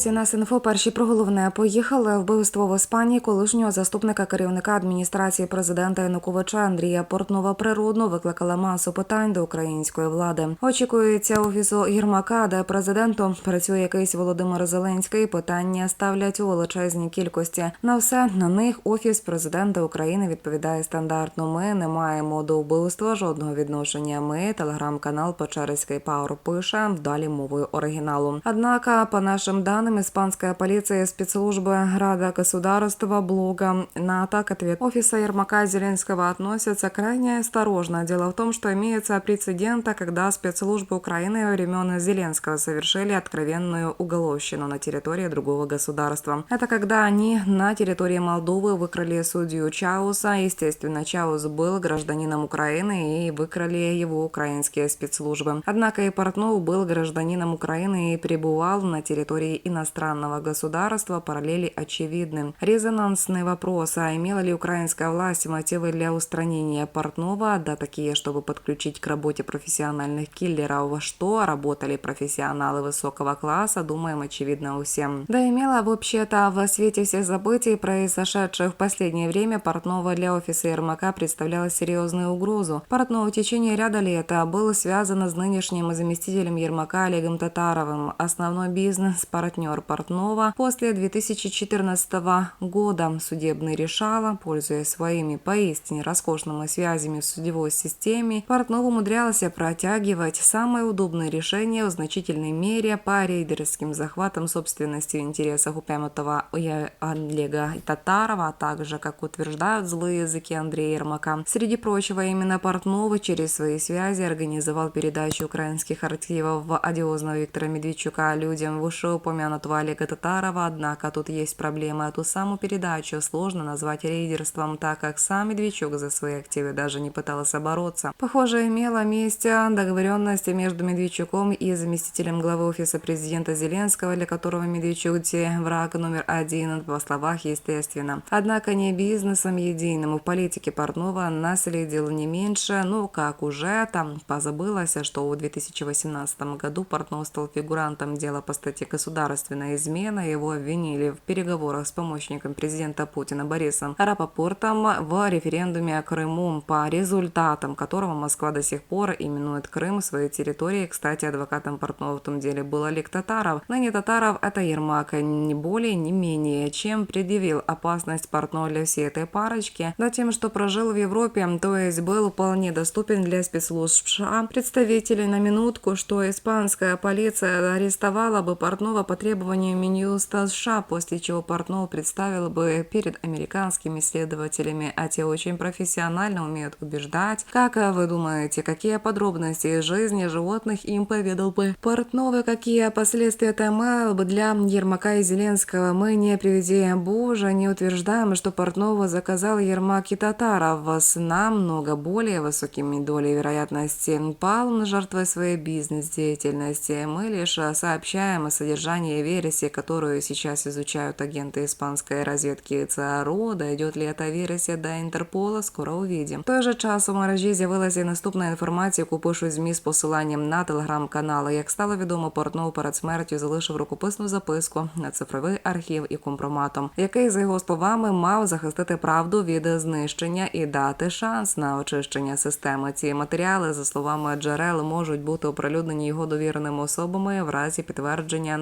Друзі, нас інфо перші про головне поїхали. Вбивство в Іспанії колишнього заступника керівника адміністрації президента Януковича Андрія Портнова природно викликала масу питань до української влади. Очікується офісу Єрмака, де президентом працює якийсь Володимир Зеленський. Питання ставлять у величезній кількості. На все на них офіс президента України відповідає стандартно. Ми не маємо до вбивства жодного відношення. Ми телеграм-канал Печерський Пауер пише далі мовою оригіналу. Однако, по нашим данным, полиция и спецслужбы Рада государства блога НАТО к ответ офиса Ермака Зеленского относятся крайне осторожно. Дело в том, что имеется прецедента, когда спецслужбы Украины времен Зеленского совершили откровенную уголовщину на территории другого государства. Это когда они на территории Молдовы выкрали судью Чауса. Естественно, Чаус был гражданином Украины и выкрали его украинские спецслужбы. Однако и Портнов был гражданином Украины и пребывал на территории иностранного государства, параллели очевидны. Резонансный вопрос, а имела ли украинская власть мотивы для устранения Портнова, да такие, чтобы подключить к работе профессиональных киллеров, во что работали профессионалы высокого класса, думаем, очевидно у всем. Да имела вообще-то в свете всех событий, произошедших в последнее время, Портнова для офиса Ермака представляла серьезную угрозу. Портнов в течение ряда лет был связан с нынешним заместителем Ермака Олегом Татаровым. Основной бизнес-партнер Портнова после 2014 года судебный решала, пользуясь своими поистине роскошными связями в судевой системе, Портнов умудрялся протягивать самые удобные решения в значительной мере по рейдерским захватам собственности в интересах упомянутого Олега Татарова, а также, как утверждают злые языки Андрея Ермака. Среди прочего, именно Портнова через свои связи организовал передачу украинских архивов одиозного Виктора Медведчука людям вышеупомянутого Олега Татарова, однако тут есть проблема. Эту саму передачу сложно назвать рейдерством, так как сам Медведчук за свои активы даже не пытался бороться. Похоже, имела месте договоренность между Медведчуком и заместителем главы офиса президента Зеленского, для которого Медведчук враг номер один, по словах, естественно. Однако не бизнесом единым. В политике Портнова наследил не меньше, ну, как уже там позабылось, что в 2018 году Портнов стал фигурантом дела по статье «Государственная измена». Его обвинили в переговорах с помощником президента Путина Борисом Рапопортом в референдуме о Крыму, по результатам которого Москва до сих пор именует Крым своей территорией. Кстати, адвокатом Портнова в том деле был Олег Татаров. Ныне Татаров – это Ермак, не более, не менее, чем предъявил опасность Портнова для всей этой парочки, да тем, что прожил в Европе, то есть был вполне доступен для спецслужб США. Представители на минутку, что испанская полиция арестовала бы Портнова по требованию Минюста США, после чего Портнов представил бы перед американскими следователями, а те очень профессионально умеют убеждать. Как вы думаете, какие подробности из жизни животных им поведал бы Портнов и какие последствия это имело бы для Ермака и Зеленского? Мы не приведи Боже, не утверждаем, что Портнова заказал Ермак и Татаров с намного более высокими долей вероятности пал на жертвой своей бизнес-деятельности. Мы лишь сообщаем о содержании версии, которую сейчас изучают агенты испанской разведки ЦРУ. Дойдет ли эта версія до Інтерпола, скоро увидим. В той же час у мережі з'явилася наступна інформація, яку пишуть ЗМІ з посиланням на телеграм-канали. Як стало відомо, Портнов перед смертю залишив рукописну записку на цифровий архів і компроматом, який, за його словами, мав захистити правду від знищення і дати шанс на очищення системи. Ці матеріали, за словами джерел, можуть бути оприлюднені його довіреними особами в разі підтвердження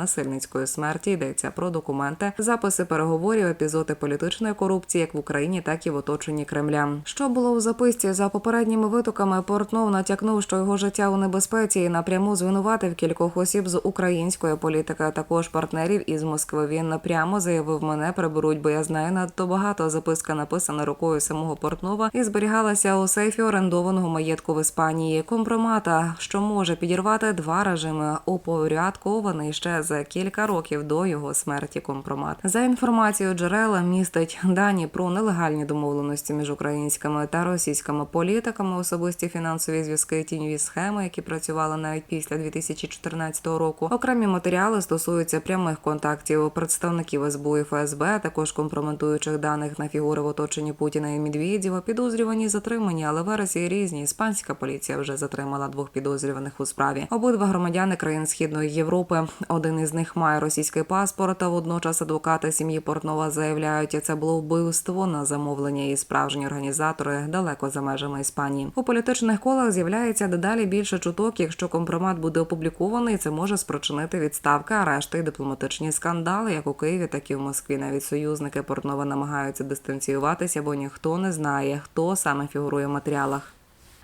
насильницької смерті. Йдеться про документи, записи переговорів, епізоди політичної корупції, як в Україні, так і в оточенні Кремля. Що було у записці за попередніми витоками? Портнов натякнув, що його життя у небезпеці і напряму звинуватив кількох осіб з української політики, а також партнерів із Москви. Він напрямо заявив, мене приберуть, бо я знаю надто багато. Записка написана рукою самого Портнова і зберігалася у сейфі орендованого маєтку в Іспанії. Компромата, що може підірвати два режими, упорядкований ще за кілька років до його смерті. Компромат за інформацією джерела містить дані про нелегальні домовленості між українськими та російськими політиками, особисті фінансові зв'язки, тіньові схеми, які працювали навіть після 2014 року. Окремі матеріали стосуються прямих контактів представників СБУ і ФСБ, а також компрометуючих даних на фігури в оточенні Путіна і Медведєва. Підозрювані затримані, але версії різні. Іспанська поліція вже затримала двох підозрюваних у справі. Обидва громадяни країн Східної Європи. Один із них має має російський паспорт. Та водночас адвокати сім'ї Портнова заявляють, це було вбивство на замовлення і справжні організатори далеко за межами Іспанії. У політичних колах з'являється дедалі більше чуток. Якщо компромат буде опублікований, це може спричинити відставки, арешти і дипломатичні скандали, як у Києві, так і в Москві. Навіть союзники Портнова намагаються дистанціюватися, бо ніхто не знає, хто саме фігурує в матеріалах.